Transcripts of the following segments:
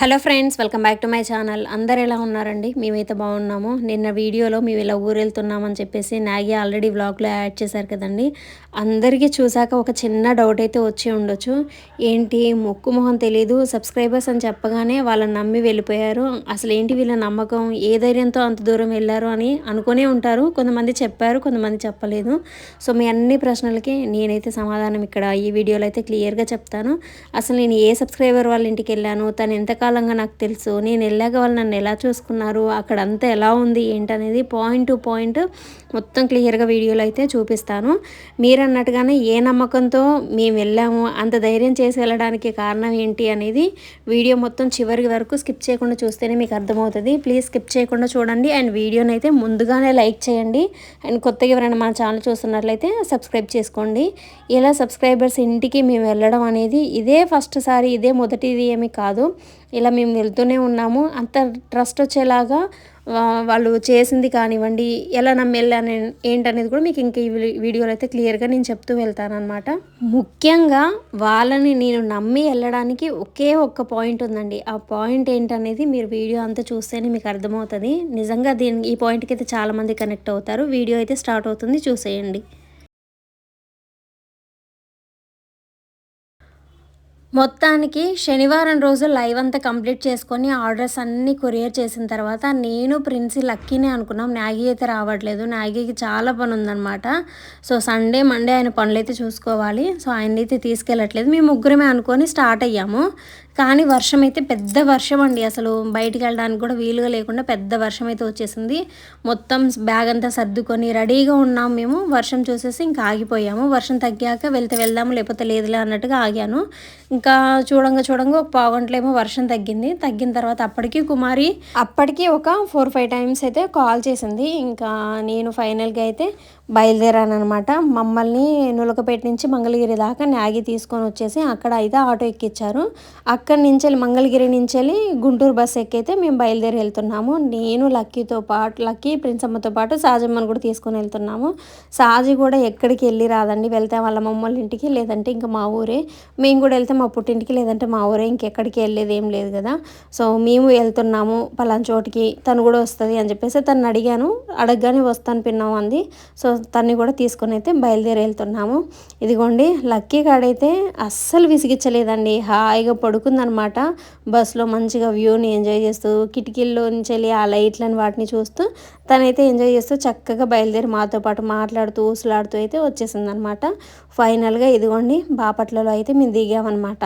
Hello friends welcome back to my channel. అందరు ఎలా ఉన్నారండి? మేమైతే బాగున్నాము. నిన్న వీడియోలో మేము ఇలా ఊరు వెళ్తున్నామని చెప్పేసి నాగి ఆల్రెడీ వ్లాగ్లో యాడ్ చేశారు కదండి. అందరికీ చూశాక ఒక చిన్న డౌట్ అయితే వచ్చి ఉండొచ్చు. ఏంటి మొక్కు మొహం తెలీదు సబ్స్క్రైబర్స్ అని చెప్పగానే వాళ్ళని నమ్మి వెళ్ళిపోయారు. అసలు ఏంటి వీళ్ళ నమ్మకం? ఏ ధైర్యంతో అంత దూరం వెళ్ళారు అని అనుకునే ఉంటారు. కొంతమంది చెప్పారు కొంతమంది చెప్పలేదు. సో మీ అన్ని ప్రశ్నలకి నేనైతే సమాధానం ఇక్కడ ఈ వీడియోలో అయితే క్లియర్గా చెప్తాను. అసలు నేను ఏ సబ్స్క్రైబర్ వాళ్ళ ఇంటికి వెళ్ళాను? తను ఎంతకాలం కాలంగా నాకు తెలుసు. నేను వెళ్ళాక వాళ్ళు నన్ను ఎలా చూసుకున్నారు అక్కడ అంతా ఎలా ఉంది ఏంటనేది పాయింట్ టు పాయింట్ మొత్తం క్లియర్గా వీడియోలో అయితే చూపిస్తాను. మీరు అన్నట్టుగానే ఏ నమ్మకంతో మేము వెళ్ళాము అంత ధైర్యం చేసి వెళ్ళడానికి కారణం ఏంటి అనేది వీడియో మొత్తం చివరి వరకు స్కిప్ చేయకుండా చూస్తేనే మీకు అర్థమవుతుంది. ప్లీజ్ స్కిప్ చేయకుండా చూడండి అండ్ వీడియోని అయితే ముందుగానే లైక్ చేయండి. అండ్ కొత్తగా ఎవరైనా మన ఛానల్ చూస్తున్నట్లయితే సబ్స్క్రైబ్ చేసుకోండి. ఇలా సబ్స్క్రైబర్స్ ఇంటికి మేము వెళ్ళడం అనేది ఇదే ఫస్ట్ సారి ఇదే మొదటిది ఏమి కాదు. ఇలా మేము వెళ్తూనే ఉన్నాము. అంత ట్రస్ట్ వచ్చేలాగా వాళ్ళు చేసింది కానివ్వండి ఎలా నమ్మెళ్ళాను ఏంటనేది కూడా మీకు ఇంకా ఈ వీడియోలో అయితే క్లియర్గా నేను చెప్తూ వెళ్తానమాట ముఖ్యంగా వాళ్ళని నేను నమ్మి వెళ్ళడానికి ఒకే ఒక్క పాయింట్ ఉందండి. ఆ పాయింట్ ఏంటనేది మీరు వీడియో అంతా చూస్తేనే మీకు అర్థమవుతుంది. నిజంగా దీని ఈ పాయింట్కి అయితే చాలామంది కనెక్ట్ అవుతారు. వీడియో అయితే స్టార్ట్ అవుతుంది. చూసేయండి. మొత్తానికి శనివారం రోజు లైవ్ అంతా కంప్లీట్ చేసుకొని ఆర్డర్స్ అన్నీ కొరియర్ చేసిన తర్వాత నేను ప్రిన్సీ లక్కీనే అనుకున్నాం. మ్యాగీ అయితే రావట్లేదు. మ్యాగీకి చాలా పని ఉందన్నమాట. సో సండే మండే ఆయన పనులు అయితే చూసుకోవాలి. సో ఆయన అయితే తీసుకెళ్ళట్లేదు. మేము ముగ్గురమే అనుకొని స్టార్ట్ అయ్యాము. కానీ వర్షం అయితే పెద్ద వర్షం అండి. అసలు బయటికి వెళ్ళడానికి కూడా వీలుగా లేకుండా పెద్ద వర్షం అయితే వచ్చేసింది. మొత్తం బ్యాగ్ అంతా సర్దుకొని రెడీగా ఉన్నాం మేము. వర్షం చూసేసి ఇంకా ఆగిపోయాము. వర్షం తగ్గాక వెళ్తే వెళ్దాము లేకపోతే లేదులే అన్నట్టుగా ఆగాను. ఇంకా చూడంగా చూడంగా ఒక పావుగంటలేమో వర్షం తగ్గింది. తగ్గిన తర్వాత అప్పటికి కుమారి అప్పటికి ఒక ఫోర్ ఫైవ్ టైమ్స్ అయితే కాల్ చేసింది. ఇంకా నేను ఫైనల్గా అయితే బయలుదేరానమాట మమ్మల్ని నులకపేట నుంచి మంగళగిరి దాకా న్యాగి తీసుకొని వచ్చేసి అక్కడ అయితే ఆటో ఎక్కించారు అక్కడి నుంచి మంగళగిరి నుంచి వెళ్ళి గుంటూరు బస్ ఎక్కైతే మేము బయలుదేరి వెళ్తున్నాము. నేను లక్కీతో పాటు లక్కీ ప్రిన్సమ్మతో పాటు సాజమ్మని కూడా తీసుకొని వెళ్తున్నాము. సాజి కూడా ఎక్కడికి వెళ్ళి రాదండి. వెళ్తే వాళ్ళ మమ్మల్ని ఇంటికి లేదంటే ఇంకా మా ఊరే. మేము కూడా వెళ్తే మా పుట్టింటికి లేదంటే మా ఊరే. ఇంకెక్కడికి వెళ్ళేది ఏం లేదు కదా. సో మేము వెళ్తున్నాము పలాన చోటికి. తను కూడా వస్తుంది అని చెప్పేసి తను అడిగాను. అడగగానే వస్తాను పిన్నాము అంది. సో తన్ని కూడా తీసుకొని అయితే బయలుదేరి వెళ్తున్నాము. ఇదిగోండి లక్కీ కాడైతే అస్సలు విసిగించలేదండి. హాయిగా పడుకుందనమాట. బస్సులో మంచిగా వ్యూని ఎంజాయ్ చేస్తూ కిటికీల్లో నుంచి వెళ్ళి ఆ లైట్లను వాటిని చూస్తూ తనైతే ఎంజాయ్ చేస్తూ చక్కగా బయలుదేరి మాతో పాటు మాట్లాడుతూ ఊసులాడుతూ అయితే వచ్చేసింది అనమాట ఫైనల్గా ఇదిగోండి బాపట్లలో అయితే మేము దిగామన్నమాట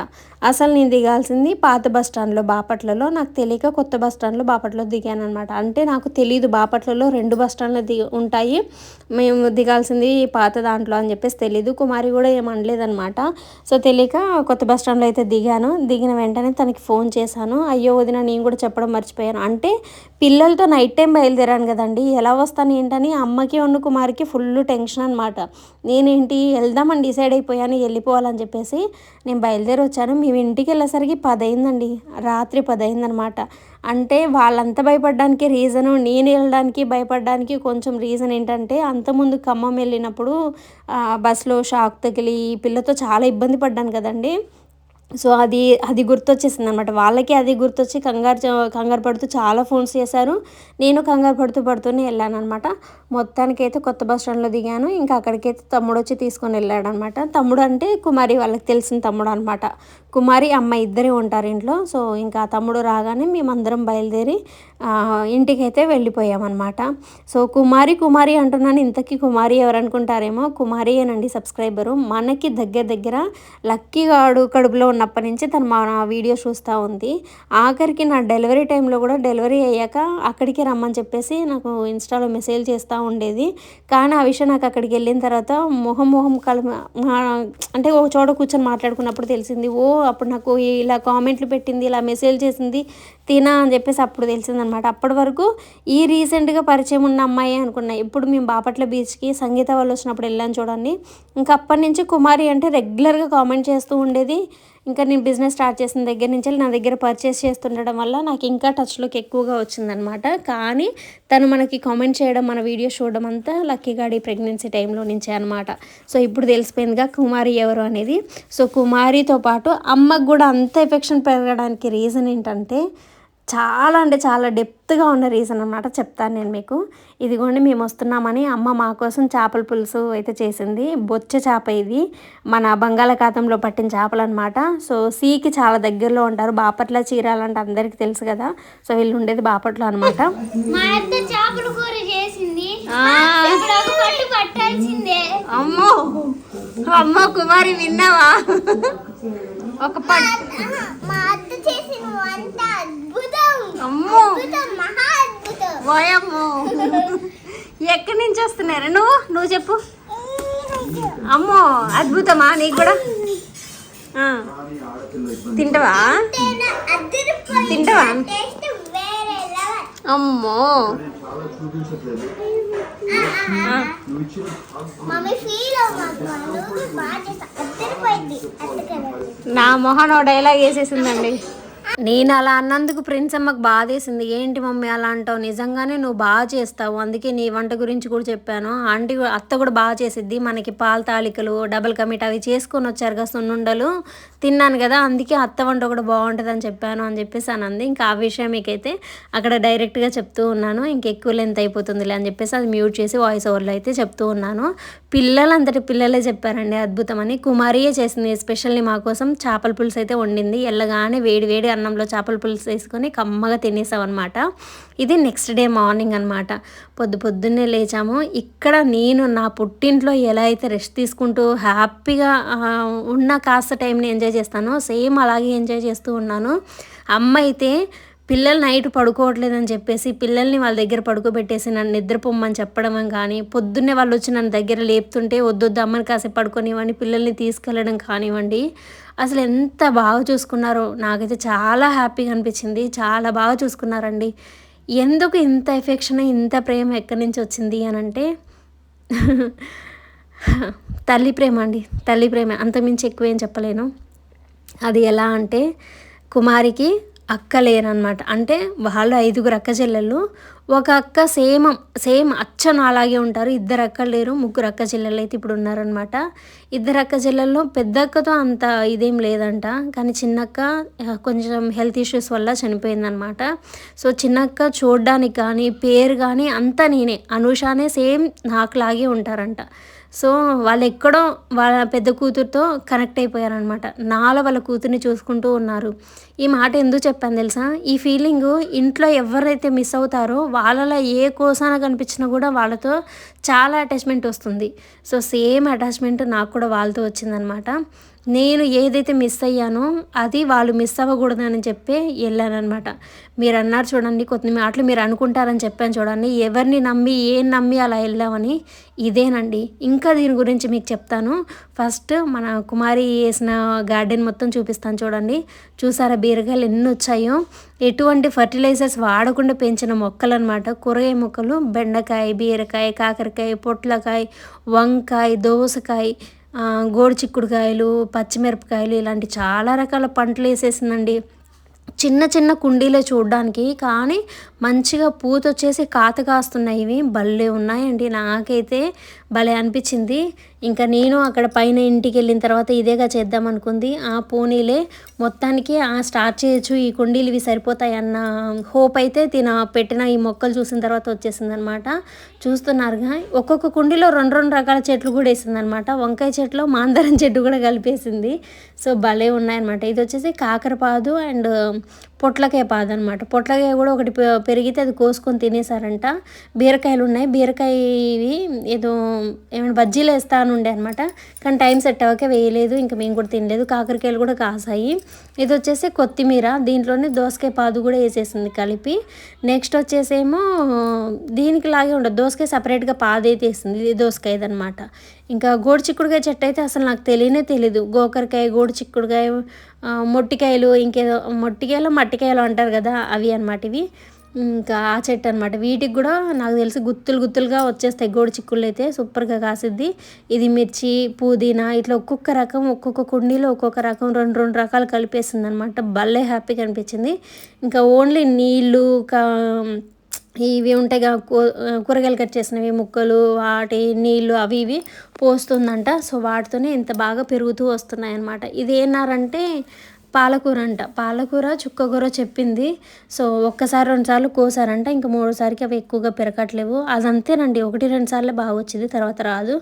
అసలు నేను దిగాల్సింది పాత బస్ స్టాండ్లో బాపట్లలో. నాకు తెలియక కొత్త బస్ స్టాండ్లో బాపట్లో దిగాను అనమాట అంటే నాకు తెలియదు బాపట్లలో రెండు బస్ స్టాండ్లు దిగి ఉంటాయి. మేము దిగాల్సింది పాత దాంట్లో అని చెప్పేసి తెలీదు. కుమారి కూడా ఏమనలేదనమాట సో తెలియక కొత్త బస్ స్టాండ్లో అయితే దిగాను. దిగిన వెంటనే తనకి ఫోన్ చేశాను. అయ్యో వదిన నేను కూడా చెప్పడం మర్చిపోయాను. అంటే పిల్లలతో నైట్ టైం బయలుదేరాను కదండి. ఎలా వస్తాను ఏంటని అమ్మకి ఉన్న కుమారికి ఫుల్ టెన్షన్ అనమాట నేనేంటి వెళ్దామని డిసైడ్ అయిపోయాను. వెళ్ళిపోవాలని చెప్పేసి నేను బయలుదేరి వచ్చాను. మేము ఇంటికి వెళ్ళేసరికి పది అయిందండి రాత్రి పది అయిందనమాట అంటే వాళ్ళంతా భయపడడానికి రీజను నేను వెళ్ళడానికి భయపడడానికి కొంచెం రీజన్ ఏంటంటే అంతకుముందు ఖమ్మం వెళ్ళినప్పుడు బస్సులో షాక్ తగిలి పిల్లతో చాలా ఇబ్బంది పడ్డాను కదండి. సో అది అది గుర్తొచ్చేసింది అనమాట వాళ్ళకి అది గుర్తొచ్చి కంగారు కంగారు పడుతూ చాలా ఫోన్స్ చేశారు. నేను కంగారు పడుతూ పడుతూనే వెళ్ళాను అనమాట మొత్తానికైతే కొత్త బస్ స్టాండ్లో దిగాను. ఇంకా అక్కడికైతే తమ్ముడు వచ్చి తీసుకొని వెళ్ళాడు అనమాట తమ్ముడు అంటే కుమారి వాళ్ళకి తెలిసిన తమ్ముడు అనమాట కుమారి అమ్మ ఇద్దరే ఉంటారు ఇంట్లో. సో ఇంకా తమ్ముడు రాగానే మేమందరం బయలుదేరి ఇంటికైతే వెళ్ళిపోయామన్నమాట. సో కుమారి కుమారి అంటున్నాను. ఇంతకీ కుమారి ఎవరనుకుంటారేమో? కుమారి అనండి సబ్స్క్రైబరు. మనకి దగ్గర దగ్గర లక్కీగాడు కడుపులో ఉన్నప్పటి నుంచి తను మా వీడియో చూస్తూ ఉంది. ఆఖరికి నా డెలివరీ టైంలో కూడా డెలివరీ అయ్యాక అక్కడికి రమ్మని చెప్పేసి నాకు ఇన్స్టాలో మెసేజ్ చేస్తూ ఉండేది. కానీ ఆ విషయం నాకు అక్కడికి వెళ్ళిన తర్వాత మొహం మొహం కల అంటే ఒక చోట కూర్చొని మాట్లాడుకున్నప్పుడు తెలిసింది ఓ అప్పుడు నాకు ఇలా కామెంట్లు పెట్టింది ఇలా మెసేజ్ చేసింది తినా అని చెప్పేసి అప్పుడు తెలిసిందనమాట అప్పటి వరకు ఈ రీసెంట్గా పరిచయం ఉన్న అమ్మాయి అనుకున్నా. ఇప్పుడు మేము బాపట్ల బీచ్కి సంగీత వాళ్ళు వచ్చినప్పుడు వెళ్ళాను చూడండి. ఇంకా అప్పటి నుంచి కుమారి అంటే రెగ్యులర్గా కామెంట్ చేస్తూ ఉండేది. ఇంకా నేను బిజినెస్ స్టార్ట్ చేసిన దగ్గర నుంచి నా దగ్గర పర్చేస్ చేస్తుండడం వల్ల నాకు ఇంకా టచ్లోకి ఎక్కువగా వచ్చిందనమాట కానీ తను మనకి కామెంట్ చేయడం మన వీడియోస్ చూడడం అంతా లక్కీ గాడి ప్రెగ్నెన్సీ టైంలో నుంచే అనమాట సో ఇప్పుడు తెలిసిపోయిందిగా కుమారి ఎవరు అనేది. సో కుమారితో పాటు అమ్మకు కూడా అంత ఎఫెక్షన్ పెరగడానికి రీజన్ ఏంటంటే చాలా అంటే చాలా డెప్త్గా ఉన్న రీజన్ అనమాట చెప్తాను నేను మీకు. ఇదిగోండి మేము వస్తున్నామని అమ్మ మా కోసం చేపల పులుసు అయితే చేసింది. బొచ్చ చేప ఇది. మన బంగాళాఖాతంలో పట్టిన చేపలు అనమాట సో సీకి చాలా దగ్గరలో ఉంటారు. బాపట్ల చీరాలంటే అందరికీ తెలుసు కదా. సో వీళ్ళు ఉండేది బాపట్ల అనమాట మా అత్త చేపల కూర చేసింది. ఇప్పుడు ఒక పట్టు పట్టాల్సిందే. అమ్మో. అమ్మో కుమారి విన్నావా? ఒక పట్ అద్భుతం ఓయమ్మో ఎక్కడి నుంచి వస్తున్నారు? నువ్వు? నువ్వు చెప్పు. అమ్మో అద్భుతమా నీకు కూడా. తింటావా. తింటావా? అమ్మో. నా మొహన్ ఓ డైలాగ్ వేసేసిందండి. నేను అలా అన్నందుకు ప్రిన్స్ అమ్మకు బాధేసింది. ఏంటి మమ్మీ అలా అంటావు? నిజంగానే నువ్వు బాగా చేస్తావు. అందుకే నీ వంట గురించి కూడా చెప్పాను. ఆంటీ కూడా- అత్త కూడా బాగా చేసిద్ది. మనకి పాల తాలికలు డబల్ కమిట్ అవి చేసుకొని వచ్చారు కదా సున్నుండలు. తిన్నాను కదా అందుకే అత్త వంట కూడా బాగుంటుంది అని చెప్పాను అని చెప్పేసి అనంది ఇంకా ఆ విషయం మీకైతే అక్కడ డైరెక్ట్గా చెప్తూ ఉన్నాను. ఇంకెక్కువ లెంత్ అయిపోతుందిలే అని చెప్పేసి అది మ్యూట్ చేసి వాయిస్ ఓవర్లో అయితే చెప్తూ ఉన్నాను. పిల్లలు అంతటి పిల్లలే చెప్పారండి అద్భుతమని కుమారియే చేసింది. ఎస్పెషల్లీ మా కోసం చేపల పులుసు అయితే వండింది. ఎల్లగానే వేడి వేడి అన్నంలో చేపల పులుసు వేసుకొని కమ్మగా తినేసాం అనమాట ఇది నెక్స్ట్ డే మార్నింగ్ అనమాట పొద్దు పొద్దున్నే లేచాము. ఇక్కడ నేను నా పుట్టింట్లో ఎలా అయితే రెస్ట్ తీసుకుంటూ హ్యాపీగా ఉన్న కాస్త టైంని ఎంజాయ్ చేస్తానో సేమ్ అలాగే ఎంజాయ్ చేస్తూ ఉన్నాను. అమ్మ అయితే పిల్లలు నైట్ పడుకోవట్లేదని చెప్పేసి పిల్లల్ని వాళ్ళ దగ్గర పడుకోబెట్టేసి నన్ను నిద్రపోమ్మని చెప్పడం కానీ పొద్దున్నే వాళ్ళు వచ్చి నన్ను దగ్గర లేపుతుంటే వద్దొద్దు అమ్మని కాసేపు పడుకోనివ్వండి పిల్లల్ని తీసుకెళ్ళడం కానివ్వండి. అసలు ఎంత బాగా చూసుకున్నారో నాకైతే చాలా హ్యాపీగా అనిపించింది. చాలా బాగా చూసుకున్నారండి. ఎందుకు ఇంత ఎఫెక్షన్ ఇంత ప్రేమ ఎక్కడి నుంచి వచ్చింది అని అంటే తల్లి ప్రేమ అండి. తల్లి ప్రేమ. అంతమించి ఎక్కువేం చెప్పలేను. అది ఎలా అంటే కుమారికి అక్క లేరనమాట అంటే వాళ్ళు ఐదుగురు అక్క చెల్లెళ్ళు ఒక అక్క సేమ్ సేమ్ అచ్చను అలాగే ఉంటారు. ఇద్దరు అక్కలు లేరు ముగ్గురు అక్క చెల్లెలు అయితే ఇప్పుడు ఉన్నారనమాట ఇద్దరు అక్క చెల్లెల్లో పెద్ద అక్కతో అంత ఇదేం లేదంట. కానీ చిన్నక్క కొంచెం హెల్త్ ఇష్యూస్ వల్ల చనిపోయిందనమాట సో చిన్నక్క చూడడానికి కానీ పేరు కానీ అంతా నేనే. అనూషానే సేమ్ నాకులాగే ఉంటారంట. సో వాళ్ళు ఎక్కడో వాళ్ళ పెద్ద కూతురుతో కనెక్ట్ అయిపోయారనమాట నాలో వాళ్ళ కూతుర్ని చూసుకుంటూ ఉన్నారు. ఈ మాట ఎందుకు చెప్పాను తెలుసా? ఈ ఫీలింగ్ ఇంట్లో ఎవరైతే మిస్ అవుతారో వాళ్ళలో ఏ కోసాన కనిపించినా కూడా వాళ్ళతో చాలా అటాచ్మెంట్ వస్తుంది. సో సేమ్ అటాచ్మెంట్ నాకు కూడా వాళ్ళతో వచ్చిందనమాట నేను ఏదైతే మిస్ అయ్యానో అది వాళ్ళు మిస్ అవ్వకూడదని చెప్పి వెళ్ళానమాట మీరు అన్నారు చూడండి కొన్ని మాటలు మీరు అనుకుంటారని చెప్పాను చూడండి ఎవరిని నమ్మి ఏం నమ్మి అలా వెళ్ళామని ఇదేనండి. ఇంకా దీని గురించి మీకు చెప్తాను. ఫస్ట్ మన కుమారి వేసిన గార్డెన్ మొత్తం చూపిస్తాను చూడండి. చూసారా బీరకాయలు ఎన్ని వచ్చాయో? ఎటువంటి ఫర్టిలైజర్స్ వాడకుండా పెంచిన మొక్కలు అనమాట కూరగాయ మొక్కలు బెండకాయ బీరకాయ కాకరకాయ పొట్లకాయ వంకాయ దోసకాయ గోడు చిక్కుడుకాయలు పచ్చిమిరపకాయలు ఇలాంటి చాలా రకాల పంటలు వేసేసిందండి. చిన్న చిన్న కుండీలే చూడడానికి కానీ మంచిగా పూత వచ్చేసి కాత కాస్తున్నాయి. ఇవి భలే ఉన్నాయండి. నాకైతే భలే అనిపించింది. ఇంకా నేను అక్కడ పైన ఇంటికి వెళ్ళిన తర్వాత ఇదేగా చేద్దాం అనుకుంది. ఆ పోనీలే మొత్తానికి ఆ స్టార్ట్ చేయొచ్చు ఈ కుండీలు ఇవి సరిపోతాయి అన్న హోప్ అయితే తిన పెట్టిన ఈ మొక్కలు చూసిన తర్వాత వచ్చేసింది అనమాట చూస్తున్నారుగా ఒక్కొక్క కుండీలో రెండు రెండు రకాల చెట్లు కూడా వేసింది అనమాట వంకాయ చెట్లు మాందరం చెట్టు కూడా కలిపేసింది. సో భలే ఉన్నాయన్నమాట. ఇది వచ్చేసి కాకరపాదు అండ్ పొట్లకాయ పాదు అనమాట పొట్లకాయ కూడా ఒకటి పెరిగితే అది కోసుకొని తినేసారంట బీరకాయలు ఉన్నాయి బీరకాయ ఇవి ఏదో ఏమైనా బజ్జీలు వేస్తా అని ఉండే అనమాట. కానీ టైం సెట్ అవ్వక వేయలేదు. ఇంకా మేము కూడా తినలేదు. కాకరకాయలు కూడా కాసాయి. ఇది వచ్చేసి కొత్తిమీర. దీంట్లోనే దోసకాయ పాదు కూడా వేసేసింది కలిపి. నెక్స్ట్ వచ్చేసేమో దీనికి లాగే ఉండదు. దోసకాయ సపరేట్గా పాదు అయితే వేసింది. ఇది దోసకాయది అనమాట ఇంకా గోడు చిక్కుడుకాయ చెట్టు అయితే అసలు నాకు తెలియనే తెలీదు. గోకరకాయ గోడు చిక్కుడుకాయ మొట్టికాయలు ఇంకేదో మొట్టికాయలు మట్టికాయలు అంటారు కదా అవి అనమాట ఇవి. ఇంకా ఆ చెట్టు అనమాట వీటికి కూడా నాకు తెలిసి గుత్తులు గుత్తులుగా వచ్చేస్తాయి. గోడు చిక్కుళ్ళు అయితే సూపర్గా కాసిద్ది. ఇది మిర్చి పుదీనా ఇట్లా ఒక్కొక్క రకం ఒక్కొక్క కుండీలో ఒక్కొక్క రకం రెండు రెండు రకాలు కలిపేసింది అనమాట భలే హ్యాపీగా అనిపించింది. ఇంకా ఓన్లీ నీళ్ళు కా ఇవి ఉంటాయి కూ- కూరగాయలు కట్ చేసినవి ముక్కలు వాటి నీళ్ళు అవి ఇవి పోస్తుందంట. సో వాటితోనే ఇంత బాగా పెరుగుతూ వస్తున్నాయి అన్నమాట ఇది ఏనారంటే పాలకూర అంట. పాలకూర చుక్కకూర చెప్పింది. సో ఒక్కసారి రెండుసార్లు కోసారంట. ఇంకా మూడోసారికి అవి ఎక్కువగా పెరగట్లేవు. అదంతేనండి. ఒకటి రెండు సార్లు బాగా వచ్చింది. తర్వాత రాదు.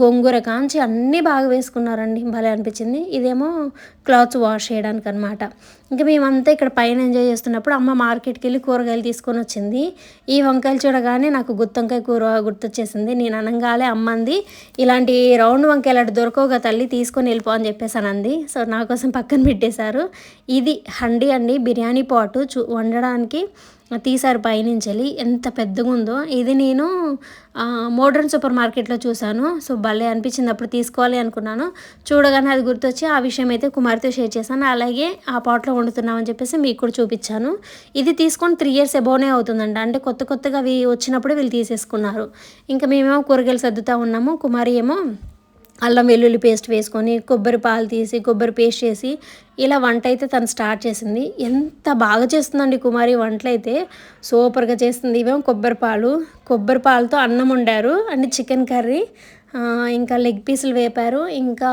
గోంగూర కాంచి అన్నీ బాగా వేసుకున్నారండి. భలే అనిపించింది. ఇదేమో క్లాత్స్ వాష్ చేయడానికి అనమాట ఇంకా మేమంతా ఇక్కడ పైన ఎంజాయ్ చేస్తున్నప్పుడు అమ్మ మార్కెట్కి వెళ్ళి కూరగాయలు తీసుకొని వచ్చింది. ఈ వంకాయలు చూడగానే నాకు గుత్తొంకాయ కూర గుర్తొచ్చేసింది. నేను అనగానే అమ్మంది ఇలాంటి రౌండ్ వంకాయలు అటు దొరకవుగా తల్లి తీసుకొని వెళ్ళిపో అని చెప్పేసి అంది. సో నా కోసం పక్కన పెట్టేశారు. ఇది హండి అండి బిర్యానీ పాటు చూ వండడానికి తీశారు పైనుంచి వెళ్ళి. ఎంత పెద్దగా ఉందో ఇది నేను మోడర్న్ సూపర్ మార్కెట్లో చూశాను. సో భలే అనిపించింది. అప్పుడు తీసుకోవాలి అనుకున్నాను. చూడగానే అది గుర్తొచ్చి ఆ విషయం అయితే కుమార్తో షేర్ చేశాను. అలాగే ఆ పాట్లో వండుతున్నామని చెప్పేసి మీకు కూడా చూపించాను. ఇది తీసుకొని త్రీ ఇయర్స్ ఎబోనే అవుతుందంట. అంటే కొత్త కొత్తగా అవి వచ్చినప్పుడు వీళ్ళు తీసేసుకున్నారు. ఇంకా మేమేమో కూరగాయలు సర్దుతా ఉన్నాము. కుమారి ఏమో అల్లం వెల్లుల్లి పేస్ట్ వేసుకొని కొబ్బరి పాలు తీసి కొబ్బరి పేస్ట్ చేసి ఇలా వంట అయితే తను స్టార్ట్ చేసింది. ఎంత బాగా చేస్తుందండి కుమారి వంటలు అయితే సూపర్గా చేస్తుంది. ఇవేమో కొబ్బరి పాలు. కొబ్బరి పాలతో అన్నం వండారు. And chicken curry. ఇంకా లెగ్ పీసులు వేపారు. ఇంకా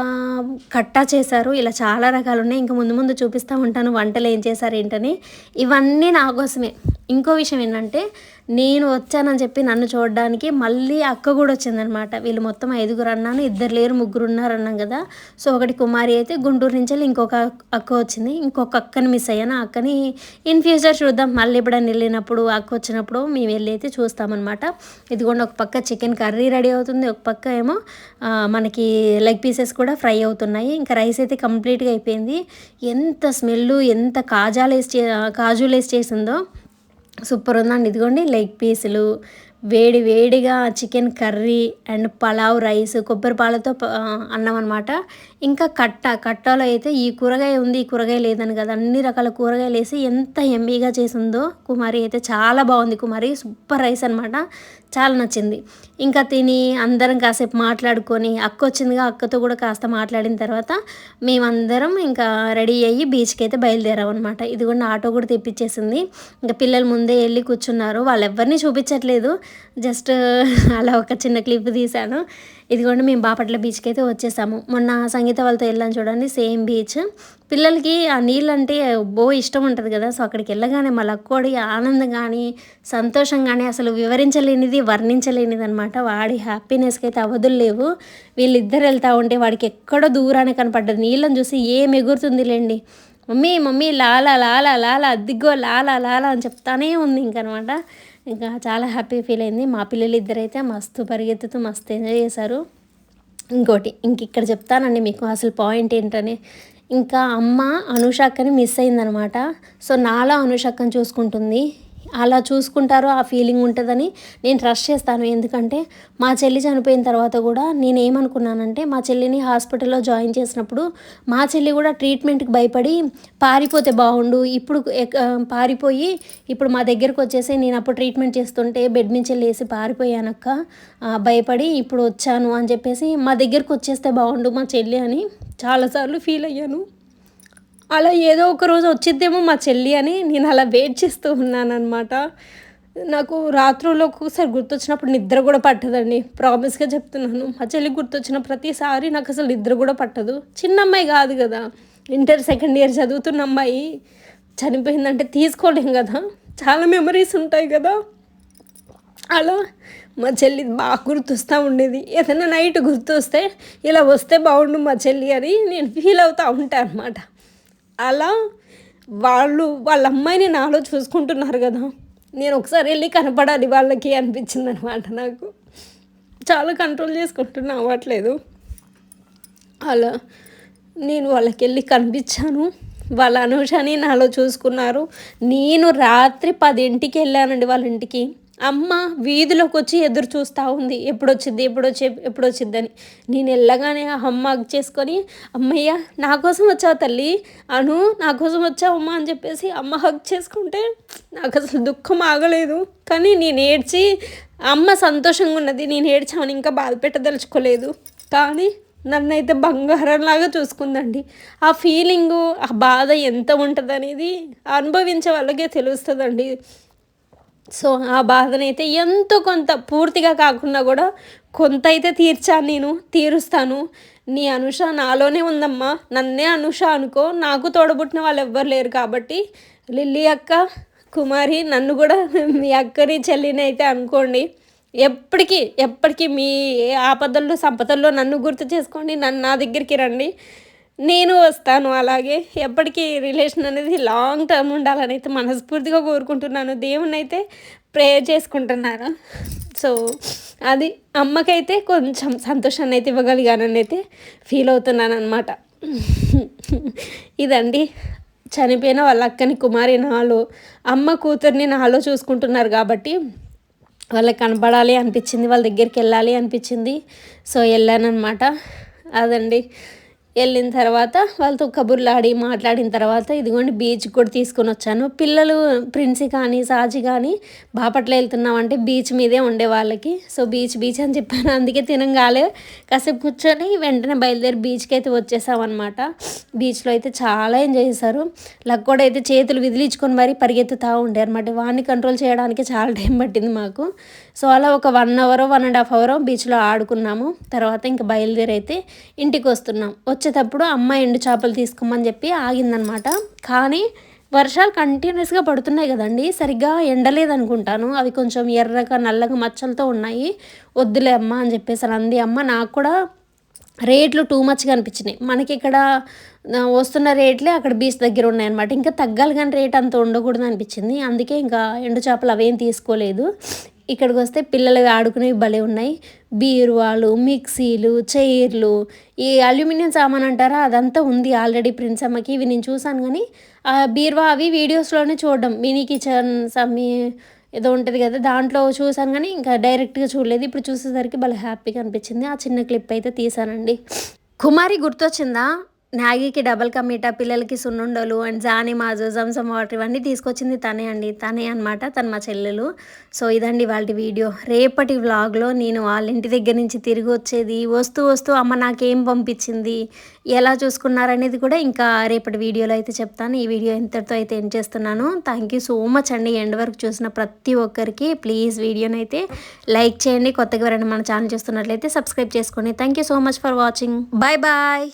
కట్టా చేశారు. ఇలా చాలా రకాలు ఉన్నాయి. ఇంకా ముందు ముందు చూపిస్తూ ఉంటాను వంటలు ఏం చేశారు ఏంటని. ఇవన్నీ నా కోసమే. ఇంకో విషయం ఏంటంటే నేను వచ్చానని చెప్పి నన్ను చూడడానికి మళ్ళీ అక్క కూడా వచ్చిందనమాట. వీళ్ళు మొత్తం ఐదుగురు అన్నాను ఇద్దరు లేరు ముగ్గురు ఉన్నారు అన్నాం కదా. సో ఒకటి కుమారి అయితే గుంటూరు నుంచి వెళ్ళి ఇంకొక అక్క వచ్చింది. ఇంకొక అక్కని మిస్ అయ్యాను. అక్కని ఇన్ ఫ్యూచర్ చూద్దాం. మళ్ళీ ఎప్పుడైనా వెళ్ళినప్పుడు అక్క వచ్చినప్పుడు మేము వెళ్ళి అయితే చూస్తామన్నమాట. ఇదిగోండి ఒక పక్క చికెన్ కర్రీ రెడీ అవుతుంది. ఒక పక్క ఏమో మనకి లెగ్ పీసెస్ కూడా ఫ్రై అవుతున్నాయి. ఇంకా రైస్ అయితే కంప్లీట్గా అయిపోయింది. ఎంత స్మెల్ ఎంత కాజాలు వేసి చే- కాజులు వేసి చేసిందో. సూపర్ ఉందండి ఇదిగోండి లెగ్ పీసులు వేడి వేడిగా chicken curry and pulao rice కొబ్బరి పాలతో అన్నం అనమాట ఇంకా కట్ట కట్టలో అయితే ఈ కూరగాయ ఉంది ఈ కూరగాయ లేదని కదా. అన్ని రకాల కూరగాయలు వేసి ఎంత ఎమ్మీగా చేసిందో కుమారి అయితే చాలా బాగుంది. కుమారి సూపర్ రైస్ అనమాట చాలా నచ్చింది. ఇంకా తిని అందరం కాసేపు మాట్లాడుకొని అక్క వచ్చిందిగా అక్కతో కూడా కాస్త మాట్లాడిన తర్వాత మేమందరం ఇంకా రెడీ అయ్యి బీచ్కి అయితే బయలుదేరాం అనమాట కూడా ఆటో కూడా తెప్పించేసింది. ఇంకా పిల్లలు ముందే వెళ్ళి కూర్చున్నారు. వాళ్ళు ఎవరిని చూపించట్లేదు. జస్ట్ అలా ఒక చిన్న క్లిప్ తీశాను. ఇదిగోండి మేము బాపట్ల బీచ్కి అయితే వచ్చేసాము. మొన్న సంగీత వాళ్ళతో వెళ్ళాను చూడండి సేమ్ బీచ్. పిల్లలకి ఆ నీళ్ళు అంటే బో ఇష్టం ఉంటుంది కదా సో అక్కడికి వెళ్ళగానే మా లక్కోడి ఆనందం కానీ సంతోషం కానీ అసలు వివరించలేనిది వర్ణించలేనిది అనమాట వాడి హ్యాపీనెస్కి అయితే అవధులు లేవు. వీళ్ళిద్దరు వెళ్తూ ఉంటే వాడికి ఎక్కడో దూరాన్ని కనపడ్డది. నీళ్ళని చూసి ఏం ఎగురుతుంది లేండి. మమ్మీ మమ్మీ లాలా లాలా లాలా అద్దిగో లాలా లాల అని చెప్తానే ఉంది ఇంకనమాట. ఇంకా చాలా హ్యాపీ ఫీల్ అయింది. మా పిల్లలు ఇద్దరైతే మస్తు పరిగెత్తుతూ మస్తు ఎంజాయ్ చేశారు. ఇంకోటి ఇంక ఇక్కడ చెప్తానండి మీకు అసలు పాయింట్ ఏంటని. ఇంకా అమ్మ అనుషాకని మిస్ అయిందనమాట. సో నాలో అనుషాకని చూసుకుంటుంది. అలా చూసుకుంటారో ఆ ఫీలింగ్ ఉంటుందని నేను ట్రస్ట్ చేస్తాను. ఎందుకంటే మా చెల్లి చనిపోయిన తర్వాత కూడా నేను ఏమనుకున్నానంటే మా చెల్లిని హాస్పిటల్లో జాయిన్ చేసినప్పుడు మా చెల్లి కూడా ట్రీట్మెంట్కి భయపడి పారిపోతే బాగుండు ఇప్పుడు పారిపోయి ఇప్పుడు మా దగ్గరకు వచ్చేసి నేను అప్పుడు ట్రీట్మెంట్ చేస్తుంటే బెడ్ నుంచి లేసి పారిపోయానక్క. భయపడి ఇప్పుడు వచ్చాను అని చెప్పేసి మా దగ్గరకు వచ్చేస్తే బాగుండు మా చెల్లి అని చాలాసార్లు ఫీల్ అయ్యాను. అలా ఏదో ఒక రోజు వచ్చిద్దేమో మా చెల్లి అని నేను అలా వెయిట్ చేస్తూ ఉన్నాను అనమాట నాకు రాత్రుల్లో ఒక్కొక్కసారి గుర్తొచ్చినప్పుడు నిద్ర కూడా పట్టదండి. ప్రామిస్గా చెప్తున్నాను. మా చెల్లి గుర్తొచ్చిన ప్రతిసారి నాకు అసలు నిద్ర కూడా పట్టదు. చిన్న అమ్మాయి కాదు కదా. ఇంటర్ సెకండ్ ఇయర్ చదువుతున్న అమ్మాయి. చనిపోయిందంటే తీసుకోలేం కదా. చాలా మెమరీస్ ఉంటాయి కదా. అలా మా చెల్లి బాగా గుర్తొస్తూ ఉండేది. ఏదైనా నైట్ గుర్తొస్తే ఇలా వస్తే బాగుండు మా చెల్లి అని నేను ఫీల్ అవుతూ ఉంటాను అనమాట అలా వాళ్ళు వాళ్ళ అమ్మాయిని నాలో చూసుకుంటున్నారు కదా. నేను ఒకసారి వెళ్ళి కనపడాలి వాళ్ళకి అనిపించింది అనమాట నాకు. చాలా కంట్రోల్ చేసుకుంటున్నా అవ్వట్లేదు. అలా నేను వాళ్ళకి వెళ్ళి కనిపించాను. వాళ్ళ అనుషాని నాలో చూసుకున్నారు. నేను రాత్రి పదింటికి వెళ్ళానండి వాళ్ళ ఇంటికి. అమ్మ వీధిలోకి వచ్చి ఎదురు చూస్తూ ఉంది. ఎప్పుడు వచ్చింది ఎప్పుడు వచ్చి ఎప్పుడు నేను వెళ్ళగానే ఆ అమ్మ హగ్ చేసుకొని అమ్మయ్య నా కోసం వచ్చావు తల్లి. అను నా కోసం వచ్చావు అమ్మ అని చెప్పేసి అమ్మ హగ్ చేసుకుంటే నాకు అసలు దుఃఖం ఆగలేదు. కానీ నేను ఏడ్చి అమ్మ సంతోషంగా ఉన్నది. నేను ఏడ్చామని ఇంకా బాధ పెట్టదలుచుకోలేదు కానీ నన్నైతే బంగారంలాగా చూసుకుందండి. ఆ ఫీలింగు ఆ బాధ ఎంత ఉంటుంది అనేది అనుభవించే వాళ్ళకే తెలుస్తుందండి. సో ఆ బాధనైతే ఎంతో కొంత పూర్తిగా కాకుండా కూడా కొంత అయితే తీర్చాను నేను తీరుస్తాను. నీ అనుష నాలోనే ఉందమ్మా. నన్నే అనుష అనుకో. నాకు తోడబుట్టిన వాళ్ళు ఎవ్వరు లేరు కాబట్టి లిల్లీ అక్క కుమారి నన్ను కూడా మీ అక్కని చెల్లిని అయితే అనుకోండి. ఎప్పటికీ ఎప్పటికీ మీ ఏ ఆపదల్లో సంపదల్లో నన్ను గుర్తు చేసుకోండి. నన్ను నా దగ్గరికి రండి. నేను వస్తాను. అలాగే ఎప్పటికీ రిలేషన్ అనేది లాంగ్ టర్మ్ ఉండాలని అయితే మనస్ఫూర్తిగా కోరుకుంటున్నాను. దేవుని అయితే ప్రేయర్ చేసుకుంటున్నాను. సో అది అమ్మకైతే కొంచెం సంతోషాన్ని అయితే ఇవ్వగలిగానని అయితే ఫీల్ అవుతున్నాను అనమాట ఇదండి. చనిపోయిన వాళ్ళ అక్కని కుమారి నాలో అమ్మ కూతుర్ని నాలో చూసుకుంటున్నారు కాబట్టి వాళ్ళకి కనపడాలి అనిపించింది వాళ్ళ దగ్గరికి వెళ్ళాలి అనిపించింది. సో వెళ్ళానమాట అదండి. వెళ్ళిన తర్వాత వాళ్ళతో కబుర్లాడి మాట్లాడిన తర్వాత ఇదిగోండి బీచ్ కూడా తీసుకొని వచ్చాను. పిల్లలు ప్రిన్సి కానీ సాజి కానీ బాపట్ల వెళ్తున్నామంటే బీచ్ మీదే ఉండే వాళ్ళకి. సో బీచ్ బీచ్ అని చెప్పాను. అందుకే తినంగాలే. కాసేపు కూర్చొని వెంటనే బయలుదేరి బీచ్కి అయితే వచ్చేసామన్నమాట బీచ్లో అయితే చాలా ఎంజాయ్ చేశారు. లక్కోడైతే అయితే చేతులు విదిలించుకొని మరీ పరిగెత్తుతూ ఉండే అనమాట వాడిని కంట్రోల్ చేయడానికి చాలా టైం పట్టింది మాకు. సో అలా ఒక one hour one and half hour బీచ్లో ఆడుకున్నాము. తర్వాత ఇంకా బయలుదేరి అయితే ఇంటికి వస్తున్నాం. వచ్చేటప్పుడు అమ్మ ఎండు చేపలు తీసుకోమని చెప్పి ఆగిందనమాట. కానీ వర్షాలు కంటిన్యూస్గా పడుతున్నాయి కదండి. సరిగ్గా ఎండలేదనుకుంటాను. అవి కొంచెం ఎర్రగా నల్లగా మచ్చలతో ఉన్నాయి. వద్దులే అమ్మ అని చెప్పేసి అంది. అమ్మ నాకు కూడా రేట్లు టూ మచ్గా అనిపించినాయి. మనకి ఇక్కడ వస్తున్న రేట్లే అక్కడ బీచ్ దగ్గర ఉన్నాయన్నమాట. ఇంకా తగ్గాలి కానీ రేట్ అంత ఉండకూడదు అనిపించింది. అందుకే ఇంకా ఎండు చేపలు అవేం తీసుకోలేదు. ఇక్కడికి వస్తే పిల్లలు ఆడుకునేవి భలే ఉన్నాయి. బీరువాలు మిక్సీలు చైర్లు ఈ అల్యూమినియం సామాన్ అంటారా? అదంతా ఉంది ఆల్రెడీ ప్రిన్స్ అమ్మకి. ఇవి నేను చూసాను కానీ ఆ బీరువా అవి వీడియోస్లోనే చూడడం. మినీ కిచెన్ సమ్మి ఏదో ఉంటుంది కదా దాంట్లో చూసాను కానీ ఇంకా డైరెక్ట్గా చూడలేదు. ఇప్పుడు చూసేసరికి భలే హ్యాపీగా అనిపించింది. ఆ చిన్న క్లిప్ అయితే తీసానండి కుమారి గుర్తొచ్చిందా? మ్యాగీకి డబల్ కమీటా పిల్లలకి సున్నుండలు అండ్ జాని మాజు జంసమ్ వాటర్ ఇవన్నీ తీసుకొచ్చింది తనే అండి. తనే అనమాట తను మా చెల్లెలు. సో ఇదండి వాళ్ళ వీడియో. రేపటి వ్లాగ్లో నేను వాళ్ళ ఇంటి దగ్గర నుంచి తిరిగి వచ్చేది వస్తూ వస్తూ అమ్మ నాకేం పంపించింది ఎలా చూసుకున్నారనేది కూడా ఇంకా రేపటి వీడియోలో అయితే చెప్తాను. ఈ వీడియో ఇంతటితో అయితే ఏం చేస్తున్నాను. థ్యాంక్ యూ సో మచ్ అండి. ఎండ్ వరకు చూసిన ప్రతి ఒక్కరికి ప్లీజ్ వీడియోని అయితే లైక్ చేయండి. కొత్తగా ఎవరైనా మన ఛానల్ చూస్తున్నట్లయితే సబ్స్క్రైబ్ చేసుకోండి thank you so much for watching bye bye